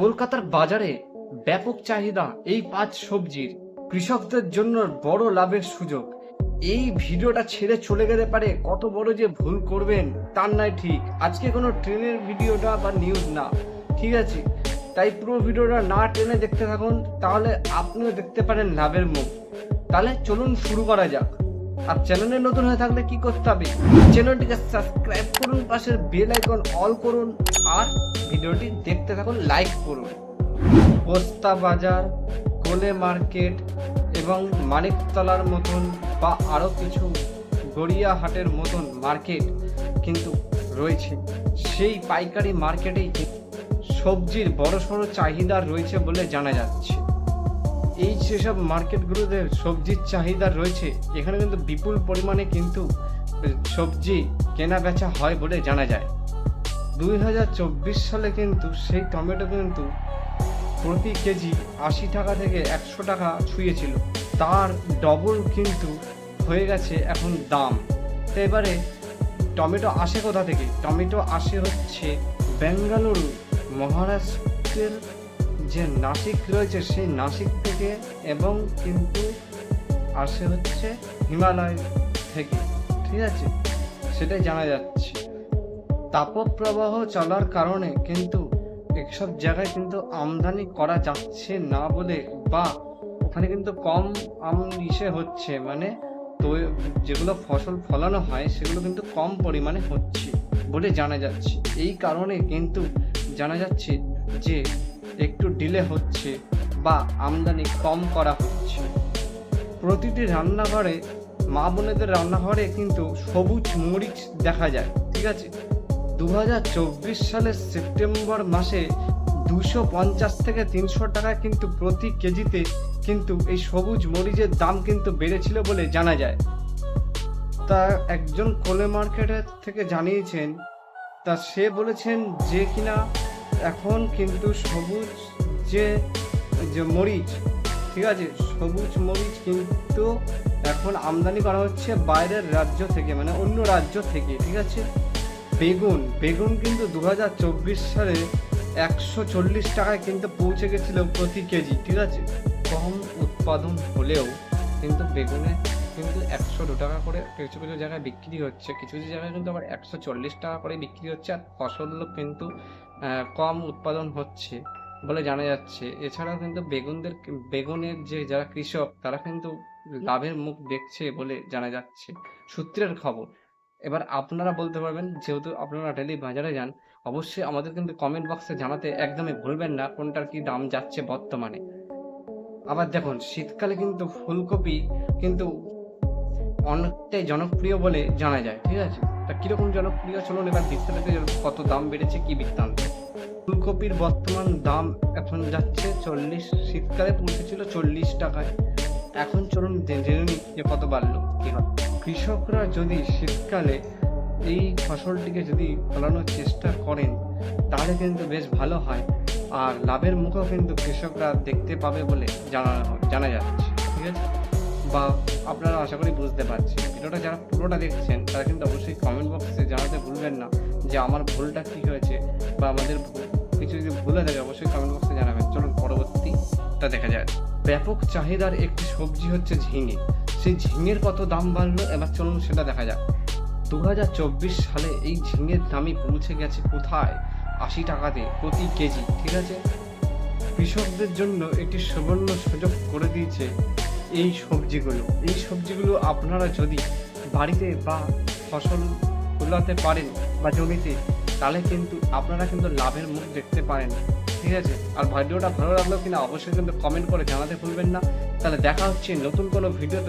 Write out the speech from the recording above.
কলকাতার বাজারে ব্যাপক চাহিদা এই পাঁচ সবজির। কৃষকদের জন্য বড় লাভের সুযোগ। এই ভিডিওটা ছেড়ে চলে গেলে পারে কত বড় যে ভুল করবেন, তার নাই ঠিক। আজকে কোনো ট্রেনের ভিডিওটা বা নিউজ না। ঠিক আছে? তাই পুরো ভিডিওটা না টেনে দেখতে থাকুন, তাহলে আপনিও দেখতে পারেন লাভের মুখ। তাহলে চলুন শুরু করা যাক। আর চ্যানেলে নতুন হয়ে থাকলে কি করতে হবে? চ্যানেলটিকে সাবস্ক্রাইব করুন, পাশের বেল আইকন অল করুন, আর ভিডিওটি দেখতে থাকুন লাইক করুন। পোস্তা বাজার, কোলে মার্কেট এবং মানিকতলার মতন বা আরও কিছু গড়িয়াহাটের মতন মার্কেট কিন্তু রয়েছে। সেই পাইকারি মার্কেটেই সবজির বড়সড় চাহিদা রয়েছে বলে জানা যাচ্ছে। এই যেসব মার্কেটগুলোতে সবজির চাহিদা রয়েছে, এখানে কিন্তু বিপুল পরিমাণে কিন্তু সবজি কেনা বেচা হয় বলে জানা যায়। দুই হাজার চব্বিশ সালে কিন্তু সেই টমেটো কিন্তু প্রতি কেজি আশি টাকা থেকে একশো টাকা ছুঁয়েছিল। তার ডবল কিন্তু হয়ে গেছে এখন দাম। তো এবারে টমেটো আসে কোথা থেকে? টমেটো আসে হচ্ছে বেঙ্গালুরু, মহারাষ্ট্রের যে নাসিক রয়েছে সেই নাসিক থেকে এবং কিন্তু আসে হচ্ছে হিমালয় থেকে, ঠিক আছে? সেটাই জানা যাচ্ছে। তাপপ্রবাহ চলার কারণে কিন্তু এসব জায়গায় কিন্তু আমদানি করা যাচ্ছে না বলে বা ওখানে কিন্তু কম আম ইসে হচ্ছে মানে তো যেগুলো ফসল ফলানো হয় সেগুলো কিন্তু কম পরিমাণে হচ্ছে বলে জানা যাচ্ছে। এই কারণে কিন্তু জানা যাচ্ছে যে একটু ডিলে হচ্ছে বা আমদানি কম করা হচ্ছে। প্রতিটি রান্নাঘরে, মা বোনেদের রান্নাঘরে কিন্তু সবুজ মরিচ দেখা যায়, ঠিক আছে? দু হাজার চব্বিশ সালের সেপ্টেম্বর মাসে দুশো পঞ্চাশ থেকে তিনশো টাকা কিন্তু প্রতি কেজিতে কিন্তু এই সবুজ মরিচের দাম কিন্তু বেড়েছিল বলে জানা যায়। তা একজন কোলে মার্কেটের থেকে জানিয়েছেন, তা সে বলেছেন যে কিনা এখন কিন্তু সবুজ যে যে মরিচ, ঠিক আছে? সবুজ মরিচ কিন্তু এখন আমদানি করা হচ্ছে বাইরের রাজ্য থেকে মানে অন্য রাজ্য থেকে, ঠিক আছে? বেগুন বেগুন কিন্তু দু হাজার চব্বিশ সালে একশো চল্লিশ টাকায় কিন্তু পৌঁছে গেছিল প্রতি কেজি, ঠিক আছে? কম উৎপাদন হলেও কিন্তু বেগুনে কিন্তু একশো দু টাকা করে কিছু কিছু জায়গায় বিক্রি হচ্ছে, কিছু কিছু জায়গায় কিন্তু আবার একশো চল্লিশ টাকা করে বিক্রি হচ্ছে, আর ফসলও কিন্তু কম উৎপাদন হচ্ছে বলে জানা যাচ্ছে। এছাড়াও কিন্তু বেগুনদের, বেগুনের যে যারা কৃষক, তারা কিন্তু লাভের মুখ দেখছে বলে জানা যাচ্ছে। সূত্রের খবর। এবার আপনারা বলতে পারবেন, যেহেতু আপনারা ডেলি বাজারে যান, অবশ্যই আমাদের কিন্তু কমেন্ট বক্সে জানাতে একদমই ভুলবেন না, কোনটার কি দাম যাচ্ছে বর্তমানে। আবার দেখুন, শীতকালে কিন্তু ফুলকপি কিন্তু অনেকটাই জনপ্রিয় বলে জানা যায়, ঠিক আছে? তা কীরকম জনপ্রিয় চলুন এবার বিস্তারিত কত দাম বেড়েছে, কি বৃত্তান্ত? ফুলকপির বর্তমান দাম এখন যাচ্ছে চল্লিশ, শীতকালে পৌঁছেছিল চল্লিশ টাকায়। এখন চলুন জেনে নিই যে কত বাড়লো, কি হয়। কৃষকরা যদি শীতকালে এই ফসলটিকে যদি ফলানোর চেষ্টা করেন, তাহলে কিন্তু বেশ ভালো হয়। আর লাভের মুখও কিন্তু কৃষকরা দেখতে পাবে বলে জানা জানা যাচ্ছে, ঠিক আছে? বা আপনারা আশা করি বুঝতে পারছেন। ভিডিওটা যারা পুরোটা দেখছেন, তারা কিন্তু অবশ্যই কমেন্ট বক্সে জানাতে ভুলবেন না যে আমার ভুলটা কী হয়েছে বা আমাদের কিছু যদি ভুল থাকে, অবশ্যই কমেন্ট বক্সে জানাবেন। চলুন পরবর্তীটা দেখা যায় ব্যাপক চাহিদার একটি সবজি হচ্ছে ঝিঙে। সেই ঝিঙের কত দাম বাড়লো? এবার চলুন সেটা দেখা যাক। দু হাজার চব্বিশ সালে এই ঝিঙের দামই পৌঁছে গেছে কোথায়? আশি টাকাতে প্রতি কেজি, ঠিক আছে? কৃষকদের জন্য একটি সুবর্ণ সুযোগ করে দিয়েছে এই সবজিগুলো এই সবজিগুলো আপনারা যদি বাড়িতে বা ফসল ফলাতে পারেন বা জমিতে, তাহলে কিন্তু আপনারা কিন্তু লাভের মুখ দেখতে পারেন। ঠিক আছে? আর ভিডিওটা ভালো লাগল কিনা অবশ্যই কিন্তু কমেন্ট করে জানাতে ভুলবেন না। তাহলে দেখা হচ্ছে নতুন কোনো ভিডিওতে।